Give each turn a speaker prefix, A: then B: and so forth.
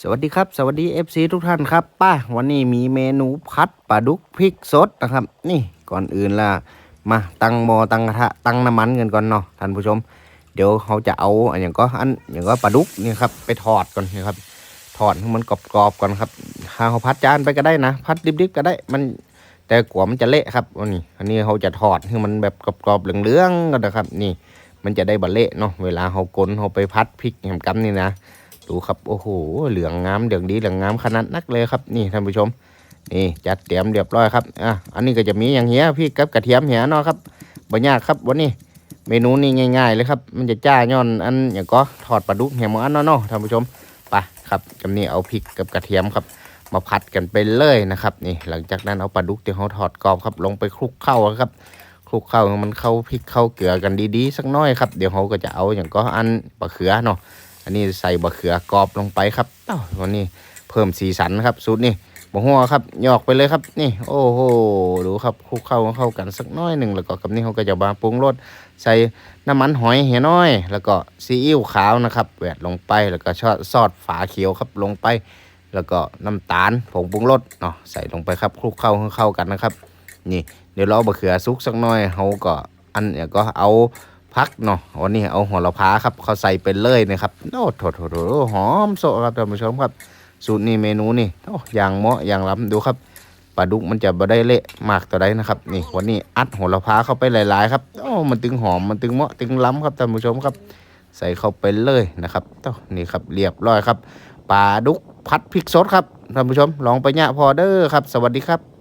A: สวัสดีครับ สวัสดี FC ทุกท่านครับป้าวันนี้มีเมนูพัดปลาดุกพริกสดนะครับ นี่ก่อนอื่นละมาตั้งหมอตั้งกระทะตั้งน้ำมันกันก่อนเนาะท่านผู้ชม เดี๋ยวเขาจะเอาอันอย่างก็อันอย่างก็ปลาดุกนี่ครับไปทอดก่อนนะครับทอดให้มันกรอบๆก่อนครับข้าวพัดจานไปก็ได้นะ พัดดิบๆก็ได้มันแต่กว่ามันจะเละครับอันนี้อันนี้เขาจะทอดให้มันแบบกรอบๆเหลืองๆกันนะครับ นี่ มันจะได้บะเละเนาะเวลาเขากลนเขาไปพัดพริกแหมกันนี่นะ ดูครับโอ้โหเหลืองงามเหลืองดีเหลืองงามขนาดนักเลยครับ นี่ท่านผู้ชม นี่จัดเตรียมเรียบร้อยครับอะอันนี้ก็จะมีอย่างเงี้ยพี่กับกระเทียมเหี้ยเนาะครับบ่ยากครับวันนี้เมนูนี้ง่าย ๆ เลยครับ มันจะจ้าย้อนอันอย่างก็ทอดปลาดุกเหี่ยมอันเนาะท่านผู้ชมไปครับกับนี่เอาพริกกับกระเทียมครับ มาผัดกันไปเลยนะครับ นี่หลังจากนั้นเอาปลาดุกที่เขาทอดกรอบครับลงไปคลุกเข้าครับคลุกเข้ามันเข้าพริกเข้าเกลือกันดีๆ สักน้อยครับเดี๋ยวเขาก็จะเอาอย่างก็อันปลาเขือเนาะ อันนี้ใส่บะเขือกรอบลงไปครับเอ้าวันนี้เพิ่มสีสันครับสูตรนี่บะหัวครับหยอกไปเลยครับ นี่ โอ้โหดูครับคลุกเข้าเข้ากันสักน้อยหนึ่งแล้วก็กับนี่เขาก็จะมาปรุงรสใส่น้ำมันหอยเหี่ยน้อย แล้วก็ซีอิ๊วขาวนะครับแหวดลงไปแล้วก็ชอดซอสฝาเขียวครับลงไป แล้วก็น้ำตาลผงปรุงรสเนาะใส่ลงไปครับคลุกเข้าเข้ากันนะครับ นี่เดี๋ยวเรอบะเขือสุกสักน้อยเขาก็อันเนี่ยก็เอา พักเนาะวันนี้เอาหัวละพาครับเขาใส่ไปเลยนะครับโอ้โถโถโถหอมโซครับท่านผู้ชมครับ สูตรนี้เมนูนี่โอ้อย่างเหมาะอย่างล้ำดูครับปลาดุกมันจะบ่ได้เละมากต่อใดนะครับ นี่วันนี้อัดหัวละพาเข้าไปหลาย ๆ ครับโอ้มันตึงหอมมันตึงเหมาะตึงล้ำครับท่านผู้ชมครับ ใส่เข้าไปเลยนะครับโอ้นี่ครับเรียบร้อยครับปลาดุกพัดพริกสดครับท่านผู้ชมลองไปเนี่ยพอเด้อครับ สวัสดีครับ